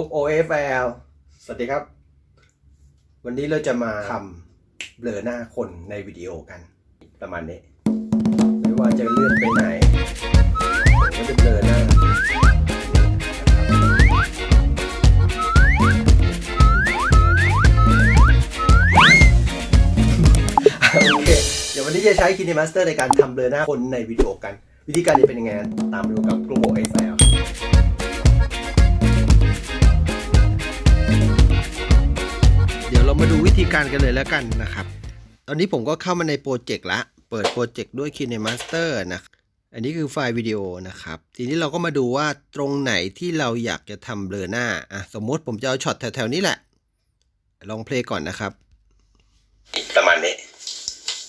กุ๊ก OFL สวัสดีครับ วันนี้เราจะมาทำเบลอหน้าคนในวิดีโอกัน ประมาณนี้ ไม่ว่าจะเลื่อนไปไหนผมก็จะเบลอหน้าโอเค เดี๋ยววันนี้จะใช้ KineMaster ในการทำเบลอหน้าคนในวิดีโอกัน วิธีการจะเป็นยังไงนั้นตามไปดูกับ Global Excel เดี๋ มาดูวิธีการกันเลยแล้วกันนะครับ ตอนนี้ผมก็เข้ามาในโปรเจกต์ละ เปิดโปรเจกต์ด้วย KineMaster นะอันนี้คือไฟล์วิดีโอนะครับ ทีนี้เราก็มาดูว่าตรงไหนที่เราอยากจะทำเบลอหน้าอะสมมติผมจะเอาช็อตแถวๆนี้แหละ ลองเพลงก่อนนะครับ ประมาณนี้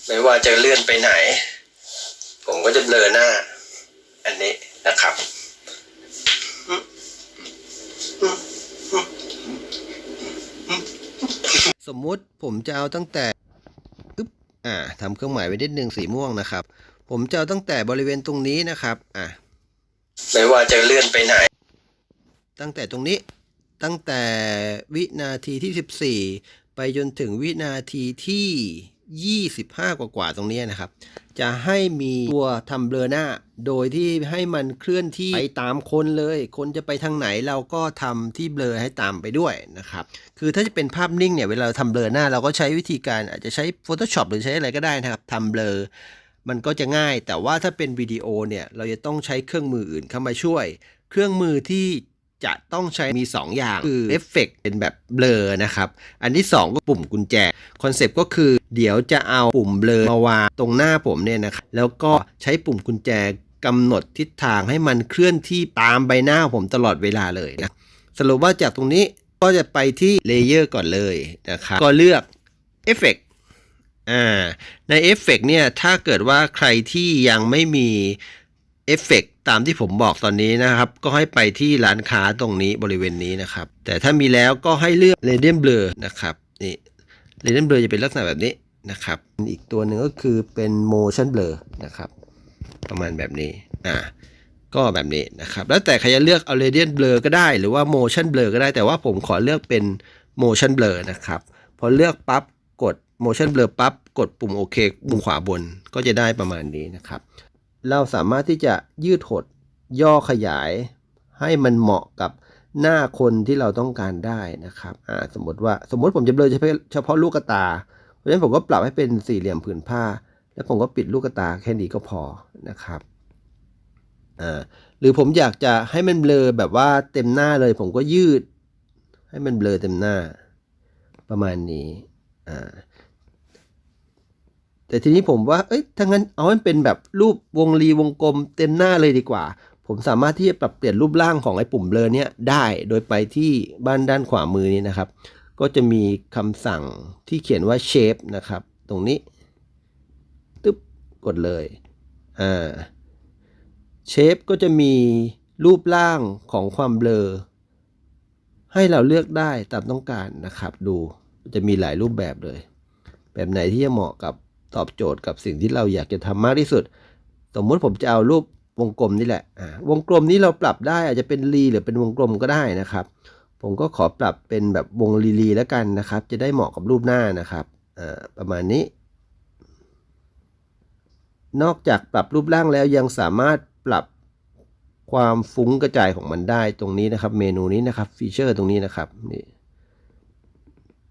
ไม่ว่าจะเลื่อนไปไหน ผมก็จะเบลอหน้า อันนี้นะครับ มมุติผมจะเอาตั้งแต่อึ๊บอ่าทำเครื่องหมายไว้นิดนึงสีม่วงนะครับ ผมจะเอาตั้งแต่บริเวณตรงนี้นะครับอะไม่ว่าจะเลื่อนไปไหน ตั้งแต่ตรงนี้ตั้งแต่วินาทีที่ 14 ไปจนถึงวินาทีที่ 25 กว่าๆตรงนี้นะครับ จะให้มีตัวทำเบลอหน้า โดยที่ให้มันเคลื่อนที่ไปตามคนเลย คนจะไปทางไหนเราก็ทำที่เบลอให้ตามไปด้วยนะครับ คือถ้าจะเป็นภาพนิ่งเนี่ยเวลาเราทำเบลอหน้า เราก็ใช้วิธีการอาจจะใช้ Photoshop หรือใช้อะไรก็ได้นะครับทำเบลอมันก็จะง่าย แต่ว่าถ้าเป็นวิดีโอเนี่ยเราจะต้องใช้เครื่องมืออื่นเข้ามาช่วย เครื่องมือที่ จะต้องใช้มี 2 อย่างคือเอฟเฟกเป็นแบบเบลอนะครับ อันที่ 2 ก็ปุ่มกุญแจ คอนเซปต์ก็คือ เดี๋ยวจะเอาปุ่มเบลอมาวางตรงหน้าผมเนี่ยนะครับ แล้วก็ใช้ปุ่มกุญแจกำหนดทิศทางให้มันเคลื่อนที่ตามใบหน้าผมตลอดเวลาเลยนะสรุปว่าจากตรงนี้ก็จะไปที่เลเยอร์ก่อนเลยนะครับก็เลือกเอฟเฟกอ่าในเอฟเฟกเนี่ยถ้าเกิดว่าใครที่ยังไม่มีเอฟเฟก ตามที่ผมบอกตอนนี้นะครับ ก็ให้ไปที่ร้านค้าตรงนี้บริเวณนี้นะครับ แต่ถ้ามีแล้วก็ให้เลือก Radiant Blur นะครับนี่ Radiant Blur จะเป็นลักษณะแบบนี้นะครับ อีกตัวหนึ่งก็คือเป็น Motion Blur นะครับ ประมาณแบบนี้อ่าก็แบบนี้นะครับ แล้วแต่ใครจะเลือกเอา Radiant Blur ก็ได้หรือว่า Motion Blur ก็ได้แต่ว่าผมขอเลือกเป็น Motion Blur นะครับพอเลือกปั๊บกด Motion Blur ปั๊บกดปุ่มโอเคมุมขวาบนก็จะได้ประมาณนี้นะครับ เราสามารถที่จะยืดหดย่อขยาย ให้มันเหมาะกับหน้าคนที่เราต้องการได้นะครับอ่าสมมติว่าสมมติผมจะเบลอเฉพาะลูกตา เพราะฉะนั้นผมก็ปรับให้เป็นสี่เหลี่ยมผืนผ้า แล้วผมก็ปิดลูกตาแค่นี้ก็พอนะครับอ่าหรือผมอยากจะให้มันเบลอแบบว่าเต็มหน้าเลย ผมก็ยืด ให้มันเบลอเต็มหน้า ประมาณนี้อ่า แต่ทีนี้ผมว่า เอ้ยถ้างั้นเอาให้เป็นแบบรูปวงรีวงกลมเต็มหน้าเลยดีกว่า ผมสามารถที่จะปรับเปลี่ยนรูปร่างของไอ้ปุ่มเบลอเนี้ยได้ โดยไปที่บ้านด้านขวามือนี้นะครับ ก็จะมีคำสั่งที่เขียนว่า shape นะครับ ตรงนี้ ตึ๊บ กดเลย อ่าเชฟก็จะมีรูปร่างของความเบลอ ให้เราเลือกได้ตามต้องการนะครับ ดู จะมีหลายรูปแบบเลย แบบไหนที่จะเหมาะกับ ตอบโจทย์กับสิ่งที่เราอยากจะทำมากที่สุด สมมุติผมจะเอารูปวงกลมนี่แหละวงกลมนี้เราปรับได้อาจจะเป็นรีหรือเป็นวงกลมก็ได้นะครับ ผมก็ขอปรับเป็นแบบวงรีรีแล้วกันนะครับ จะได้เหมาะกับรูปหน้านะครับประมาณนี้ นอกจากปรับรูปร่างแล้วยังสามารถปรับความฟุ้งกระจายของมันได้ตรงนี้นะครับ เมนูนี้นะครับฟีเจอร์ตรงนี้นะครับนี่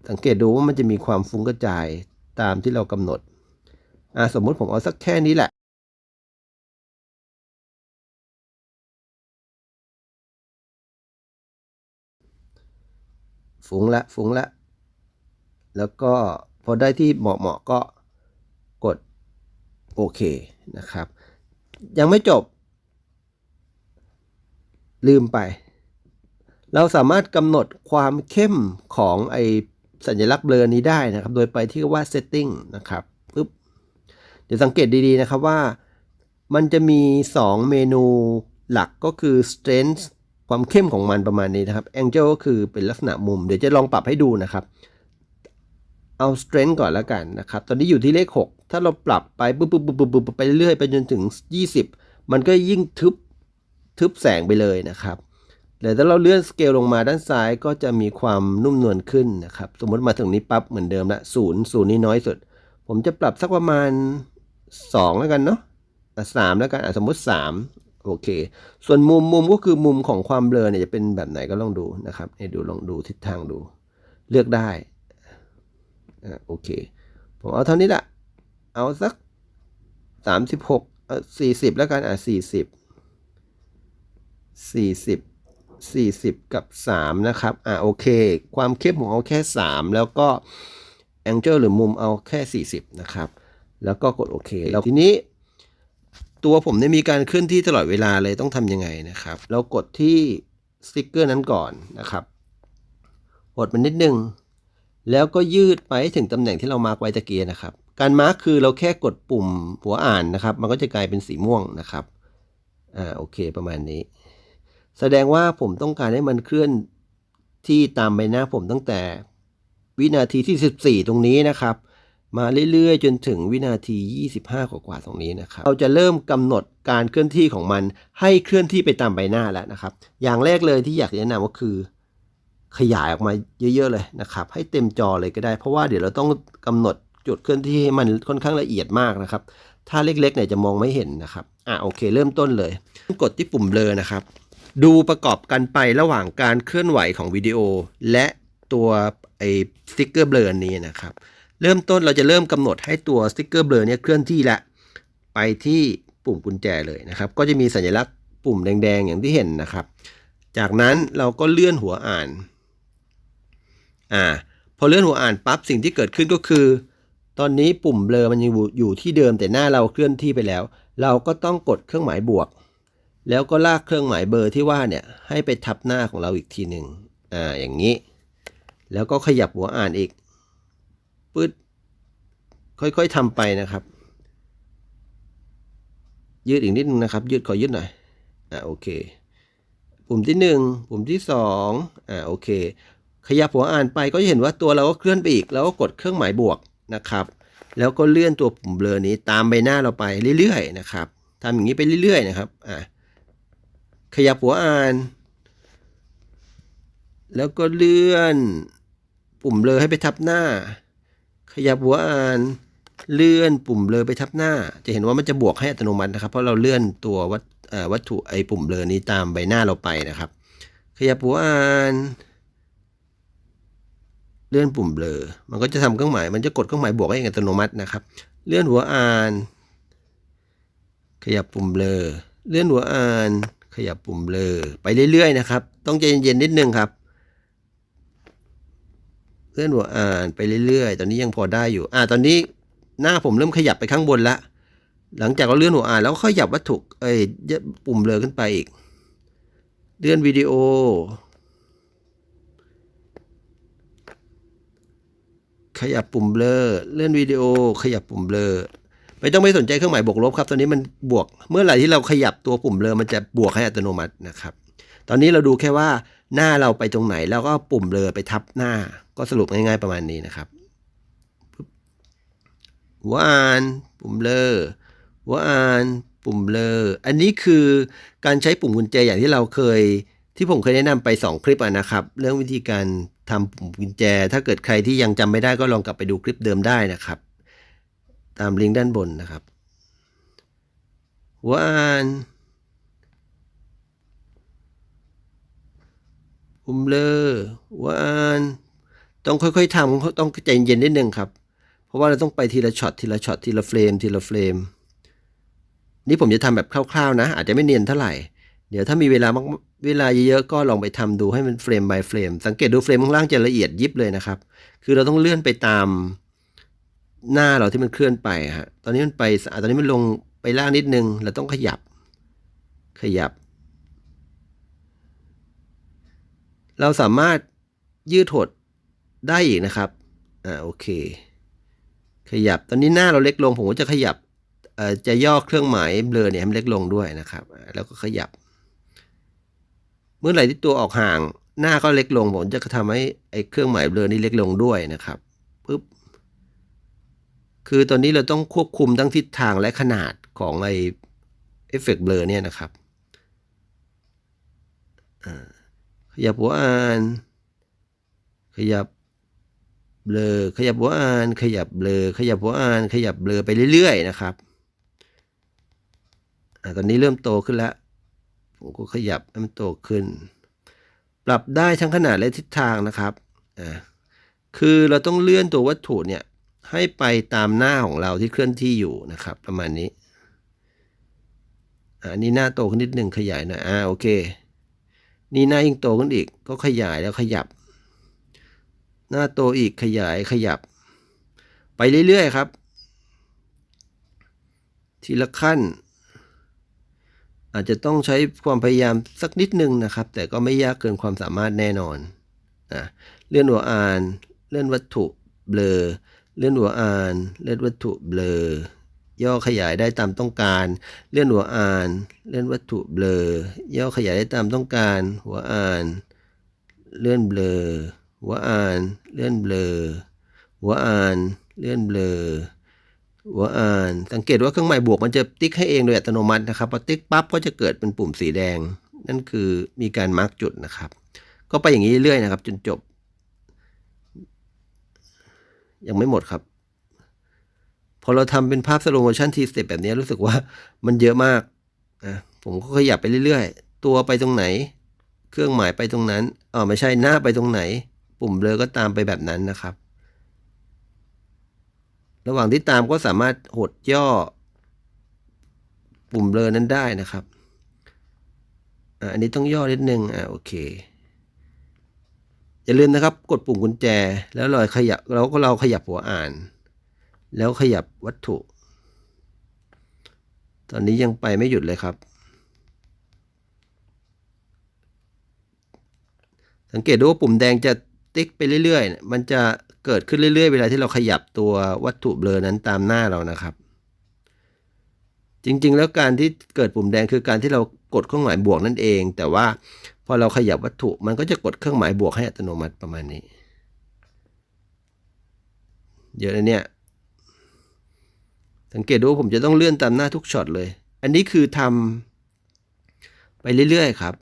สังเกตดูว่ามันจะมีความฟุ้งกระจายตามที่เรากำหนด อ่าสมมุติผมเอาสักแค่นี้แหละฟุ้งละฟุ้งละ แล้วก็พอได้ที่เหมาะเหมาะๆก็กดโอเคนะครับ ยังไม่จบ ลืมไป เราสามารถกำหนดความเข้มของไอสัญลักษณ์เบลอนี้ได้นะครับ โดยไปที่ว่า setting นะครับ ดี๋ยวสังเกตดีๆนะครับว่ามันจะมี 2 เมนูหลักก็คือ strength ความเข้มของมันประมาณนี้นะครับ angle ก็คือเป็นลักษณะมุม เดี๋ยวจะลองปรับให้ดูนะครับ เอา strength ก่อนแล้วกันนะครับ ตอนนี้อยู่ที่เลข 6 ถ้าเราปรับไปปุ๊บปุ๊บปุ๊บปุ๊บปุ๊บไปเรื่อยไปจนถึง 20 มันก็ยิ่งทึบทึบแสงไปเลยนะครับแต่ถ้าเราเลื่อนสเกลลงมาด้านซ้ายก็จะมีความนุ่มนวลขึ้นนะครับ สมมติมาถึงนี้ปั๊บเหมือนเดิมละศูนย์ศูนย์นี่น้อยสุด ผมจะปรับสักประมาณ 2 แล้วกันเนาะสามแล้วกันสมมติ3โอเค ส่วนมุมมุมก็คือมุมของความเบลอเนี่ยจะเป็นแบบไหนก็ลองดูนะครับให้ดูลองดูทิศทางดู เลือกได้อะโอเค ผมเอาเท่านี้ละเอาสัก 36เอ่อ40 แล้วกันอะ40 40 40 กับ 3 นะครับ อ่าโอเค ความเข้มผมเอาแค่ 3 แล้วก็ Angle หรือมุมเอาแค่ 40 นะครับ แล้วก็กดโอเค แล้วทีนี้ตัวผมเนี่ยมีการเคลื่อนที่ตลอดเวลาเลยต้องทำยังไงนะครับ เรากดที่สติกเกอร์นั้นก่อนนะครับกดมันนิดนึง แล้วก็ยืดไปถึงตำแหน่งที่เรามาร์กไว้ตะเกียนะครับ การมาร์กคือเราแค่กดปุ่มหัวอ่านนะครับ มันก็จะกลายเป็นสีม่วงนะครับ อ่าโอเคประมาณนี้ แสดงว่าผมต้องการให้มันเคลื่อนที่ตามใบหน้าผมตั้งแต่วินาทีที่ 14 ตรงนี้นะครับ มาเรื่อยๆ จนถึงวินาที 25 กว่าๆตรงนี้นะครับ เราจะเริ่มกำหนดการเคลื่อนที่ของมัน ให้เคลื่อนที่ไปตามใบหน้าแล้วนะครับ อย่างแรกเลยที่อยากแนะนำก็คือ ขยายออกมาเยอะๆเลยนะครับ ให้เต็มจอเลยก็ได้ เพราะว่าเดี๋ยวเราต้องกำหนดจุดเคลื่อนที่ให้มันค่อนข้างละเอียดมากนะครับ ถ้าเล็กๆเนี่ยจะมองไม่เห็นนะครับ อะโอเค เริ่มต้นเลย กดที่ปุ่มเบลอนะครับ ดูประกอบกันไประหว่างการเคลื่อนไหวของวิดีโอ และตัวไอ้สติ๊กเกอร์เบลอนี้นะครับ เริ่มต้นเราจะเริ่มกำหนดให้ตัวสติ๊กเกอร์เบลอเนี่ยเคลื่อนที่ละ ไปที่ปุ่มกุญแจเลยนะครับ ก็จะมีสัญลักษณ์ปุ่มแดง ๆ อย่างที่เห็นนะครับ จากนั้นเราก็เลื่อนหัวอ่าน อ่า พอเลื่อนหัวอ่านปั๊บสิ่งที่เกิดขึ้นก็คือ ตอนนี้ปุ่มเบลอมันยังอยู่อยู่ที่เดิมแต่หน้าเราเคลื่อนที่ไปแล้ว เราก็ต้องกดเครื่องหมายบวก แล้วก็ลากเครื่องหมายเบอร์ที่ว่าเนี่ยให้ไปทับหน้าของเราอีกทีหนึ่งอ่าอย่างนี้ แล้วก็ขยับหัวอ่านอีก ปึ๊ดค่อยๆทำไปนะครับ ยืดอีกนิดนึงนะครับ ยืดขอยืดหน่อยอ่าโอเค ปุ่มที่หนึ่งปุ่มที่สองอ่าโอเค ขยับหัวอ่านไปก็จะเห็นว่าตัวเราก็เคลื่อนไปอีก แล้วก็กดเครื่องหมายบวกนะครับ แล้วก็เลื่อนตัวปุ่มเบลอนี้ตามใบหน้าเราไปเรื่อยๆนะครับทำอย่างนี้ไปเรื่อยๆนะครับอ่าขยับหัวอ่าน แล้วก็เลื่อนปุ่มเบลอให้ไปทับหน้า ขยับหัวอ่านเลื่อนปุ่มเบลอไปทับหน้า จะเห็นว่ามันจะบวกให้อัตโนมัตินะครับ เพราะเราเลื่อนตัววัตวัตถุไอ้ปุ่มเบลอนี้ตามใบหน้าเราไปนะครับ ขยับหัวอ่านเลื่อนปุ่มเบลอ มันก็จะทำเครื่องหมาย มันจะกดเครื่องหมายบวกให้เองอัตโนมัตินะครับ เลื่อนหัวอ่าน ขยับปุ่มเบลอ เลื่อนหัวอ่าน ขยับปุ่มเบลอ ไปเรื่อยๆนะครับ ต้องใจเย็นๆนิดนึงครับ เลื่อนหัวอ่านไปเรื่อยๆ ตอนนี้ยังพอได้อยู่ อ่า ตอนนี้หน้าผมเริ่มขยับไปข้างบนละ หลังจากเราเลื่อนหัวอ่านแล้วก็ขยับวัตถุ เอ้ยปุ่มเลอขึ้นไปอีก เลื่อนวิดีโอ ขยับปุ่มเบลอ เลื่อนวิดีโอ ขยับปุ่มเบลอ ไม่ต้องไปสนใจเครื่องหมายบวกลบครับ ตอนนี้มันบวก เมื่อไหร่ที่เราขยับตัวปุ่มเบลอมันจะบวกให้อัตโนมัตินะครับ ตอนนี้เราดูแค่ว่า หน้าเราไปตรงไหนแล้วก็ปุ่มเบลอไปทับหน้า ก็สรุปง่ายๆประมาณนี้นะครับปึ๊บหัวานปุ่มเบลอหัวานปุ่มเบลออันนี้คือการใช้ปุ่มกุญแจอย่างที่เราเคย ที่ผมเคยแนะนำไป 2 คลิปะนะครับ เรื่องวิธีการทำปุ่มกุญแจ ถ้าเกิดใครที่ยังจำไม่ได้ก็ลองกลับไปดูคลิปเดิมได้นะครับ ตามลิงก์ด้านบนนะครับหัวาน คุมเลอวานต้องค่อยๆทำต้องใจเย็นนิดนึงครับ เพราะว่าเราต้องไปทีละช็อตทีละช็อตทีละเฟรมทีละเฟรม นี่ผมจะทำแบบคร่าวๆนะ อาจจะไม่เนียนเท่าไหร่ เดี๋ยวถ้ามีเวลามากเวลาเยอะๆก็ลองไปทำดูให้มันเฟรม by เฟรม สังเกตดูเฟรมข้างล่างจะละเอียดยิบเลยนะครับ คือเราต้องเลื่อนไปตามหน้าเราที่มันเคลื่อนไปฮะ ตอนนี้มันไปตอนนี้มันลงไปล่างนิดนึง เราต้องขยับ ขยับ เราสามารถยืดหดได้อีกนะครับ อ่าโอเค ขยับตอนนี้หน้าเราเล็กลง ผมก็จะขยับเอ่อจะย่อเครื่องหมายเบลอเนี่ยให้มันเล็กลงด้วยนะครับ แล้วก็ขยับ เมื่อไหร่ที่ตัวออกห่าง หน้าก็เล็กลง ผมจะทำให้ไอ้เครื่องหมายเบลอนี้เล็กลงด้วยนะครับปึ๊บคือตอนนี้เราต้องควบคุมทั้งทิศทางและขนาดของไอ้เอฟเฟกต์เบลอเนี่ยนะครับอ่า ขยับหัวอ่าน ขยับเบลอขยับหัวอ่าน ขยับเบลอขยับหัวอ่าน ขยับเบลอไปเรื่อย ๆ นะครับอะตอนนี้เริ่มโตขึ้นแล้วผมก็ขยับให้มันโตขึ้น ปรับได้ทั้งขนาดและทิศทางนะครับอ่าคือเราต้องเลื่อนตัววัตถุเนี่ยให้ไปตามหน้าของเราที่เคลื่อนที่อยู่นะครับ ประมาณนี้อ่านี่หน้าโตขึ้นนิดหนึ่งขยายหน่อยอ่าโอเค นี่หน้ายิ่งโตขึ้นอีกก็ขยายแล้วขยับ หน้าโตอีกขยายขยับ ไปเรื่อยๆครับ ทีละขั้น อาจจะต้องใช้ความพยายามสักนิดนึงนะครับ แต่ก็ไม่ยากเกินความสามารถแน่นอนอะเลื่อนหัวอ่าน เลื่อนวัตถุเบลอ เลื่อนหัวอ่าน เลื่อนวัตถุเบลอ ย่อขยายได้ตามต้องการ เลื่อนหัวอ่าน เลื่อนวัตถุเบลอย่อขยายได้ตามต้องการ หัวอ่าน เลื่อนเบลอ หัวอ่าน เลื่อนเบลอ หัวอ่าน เลื่อนเบลอ หัวอ่าน สังเกตว่าเครื่องหมายบวกมันจะติ๊กให้เองโดยอัตโนมัตินะครับพอติ๊กปั๊บก็จะเกิดเป็นปุ่มสีแดง นั่นคือมีการมาร์กจุดนะครับ ก็ไปอย่างนี้เรื่อยนะครับ จนจบ ยังไม่หมดครับ พอเราทำเป็นภาพสโลโมชันทีสเต็ปแบบนี้รู้สึกว่ามันเยอะมากอะผมก็ขยับไปเรื่อยๆ ตัวไปตรงไหน เครื่องหมายไปตรงนั้นอ๋อไม่ใช่หน้าไปตรงไหน ปุ่มเบลอก็ตามไปแบบนั้นนะครับ ระหว่างที่ตามก็สามารถหดย่อ ปุ่มเบลอนั้นได้นะครับอะอันนี้ต้องย่อนิดนึงอะโอเคอย่าลืมนะครับ กดปุ่มกุญแจ แล้วเราขยับเราก็เราขยับหัวอ่าน แล้วขยับวัตถุ ตอนนี้ยังไปไม่หยุดเลยครับ สังเกตดูว่าปุ่มแดงจะติ๊กไปเรื่อยๆ มันจะเกิดขึ้นเรื่อยๆ เวลาที่เราขยับตัววัตถุเบลอนั้นตามหน้าเรานะครับ จริงๆ แล้วการที่เกิดปุ่มแดงคือการที่เรากดเครื่องหมายบวกนั่นเอง แต่ว่าพอเราขยับวัตถุมันก็จะกดเครื่องหมายบวกให้อัตโนมัติประมาณนี้ เยอะเลยเนี่ย สังเกตดูว่าผมจะต้องเลื่อนตามหน้าทุกช็อตเลย อันนี้คือทำไปเรื่อยๆครับ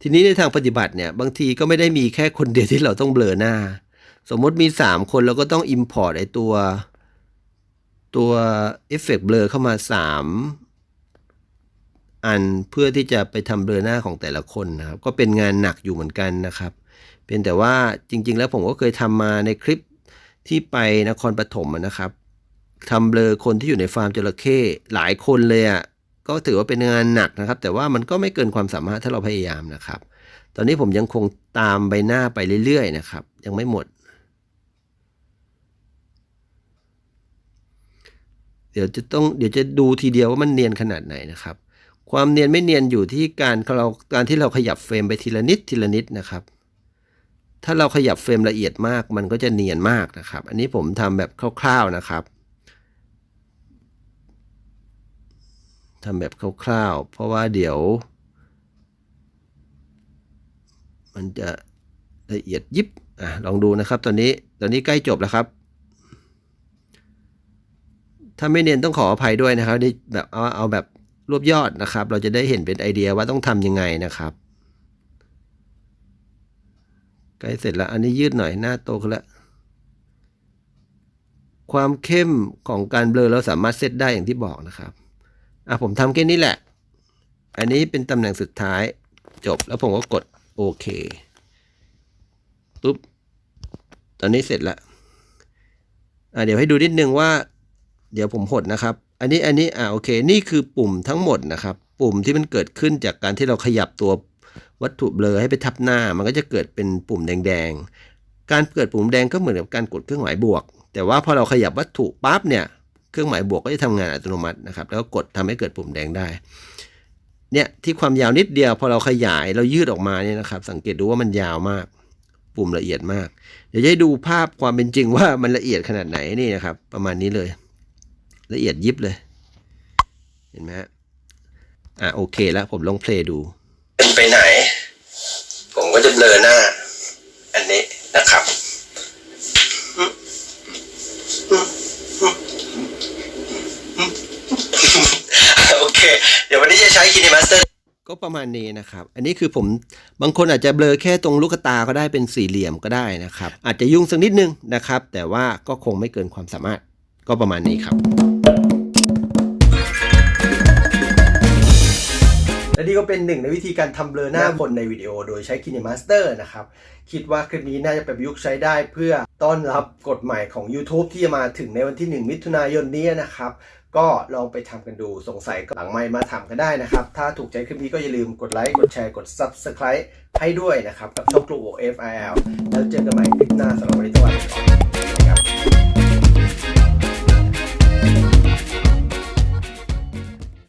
ทีนี้ในทางปฏิบัติเนี่ย บางทีก็ไม่ได้มีแค่คนเดียวที่เราต้องเบลอหน้า สมมติมี 3 คนเราก็ต้อง Import ไอตัว ตัวเอฟเฟกต์เบลอเข้ามา 3 อันเพื่อที่จะไปทำเบลอหน้าของแต่ละคนนะครับ ก็เป็นงานหนักอยู่เหมือนกันนะครับเพียงแต่ว่าจริง ๆ แล้วผมก็เคยทำมาในคลิปที่ไปนครปฐมนะครับ ทำเบลอคนที่อยู่ในฟาร์มจระเข้หลายคนเลยอะก็ถือว่าเป็นงานหนักนะครับ แต่ว่ามันก็ไม่เกินความสามารถถ้าเราพยายามนะครับ ตอนนี้ผมยังคงตามใบหน้าไปเรื่อยๆนะครับ ยังไม่หมด เดี๋ยวจะต้องเดี๋ยวจะดูทีเดียวว่ามันเนียนขนาดไหนนะครับ ความเนียนไม่เนียนอยู่ที่การเราการที่เราขยับเฟรมไปทีละนิดทีละนิดนะครับถ้าเราขยับเฟรมละเอียดมาก มันก็จะเนียนมากนะครับ อันนี้ผมทำแบบคร่าวๆนะครับ ทำแบบคร่าวๆ เพราะว่าเดี๋ยว มันจะละเอียดยิบอะลองดูนะครับ ตอนนี้ตอนนี้ใกล้จบแล้วครับ ถ้าไม่เนียนต้องขออภัยด้วยนะครับนี่แบบเอาเอาแบบรวบยอดนะครับ เราจะได้เห็นเป็นไอเดียว่าต้องทำยังไงนะครับใกล้เสร็จแล้ว อันนี้ยืดหน่อยหน้าโตขึ้นแล้วความเข้มของการเบลอเราสามารถเซตได้อย่างที่บอกนะครับ อะผมทำแค่นี้แหละ อันนี้เป็นตำแหน่งสุดท้ายจบแล้วผมก็กดโอเคปุ๊บตอนนี้เสร็จล้วอะเดี๋ยวให้ดูนิดนึงว่า เดี๋ยวผมหดนะครับ อันนี้อันนี้อ่าโอเค นี่คือปุ่มทั้งหมดนะครับ ปุ่มที่มันเกิดขึ้นจากการที่เราขยับตัววัตถุเบลอให้ไปทับหน้า มันก็จะเกิดเป็นปุ่มแดง ๆ การเกิดปุ่มแดงก็เหมือนกับการกดเครื่องหมายบวก แต่ว่าพอเราขยับวัตถุปั๊บเนี่ย เครื่องหมายบวกก็จะทำงานอัตโนมัตินะครับ แล้วก็กดทำให้เกิดปุ่มแดงได้ เนี่ยที่ความยาวนิดเดียวพอเราขยายเรายืดออกมาเนี่ยนะครับ สังเกตดูว่ามันยาวมาก ปุ่มละเอียดมาก เดี๋ยวจะให้ดูภาพความเป็นจริงว่ามันละเอียดขนาดไหนนี่นะครับ ประมาณนี้เลย ละเอียดยิบเลย เห็นไหมฮะอะโอเคแล้วผมลองเพลย์ดูเป็นไปไหน ผมก็จะเบลอหน้า อันนี้นะครับ เคเดี๋ยววันนี้จะใช้ KineMaster ก็ก็ประมาณนี้นะครับ อันนี้คือผมบางคนอาจจะเบลอแค่ตรงลูกตาก็ได้เป็นสี่เหลี่ยมก็ได้นะครับ อาจจะยุ่งสักนิดนึงนะครับ แต่ว่าก็คงไม่เกินความสามารถก็ประมาณนี้ครับและนี่ก็เป็นหนึ่งในวิธีการทำเบลอหน้าบนในวิดีโอโดยใช้ KineMaster นะครับ คิดว่าคลิปนี้น่าจะไปประยุกต์ใช้ได้เพื่อต้อนรับกฎใหม่ของ YouTube ที่จะมาถึงในวันที่ 1 มิถุนายนนี้นะครับ ก็ลองไปทำกันดูสงสัยก็หลังไม่มาทำกันได้นะครับ ถ้าถูกใจคลิปนี้ก็อย่าลืมกดไลค์กดแชร์กด Subscribe ให้ด้วยนะครับ กับช่องกลุ่ม OFIL แล้วเจอกันใหม่คลิปหน้าสำหรับวันนี้สวัสดีครับ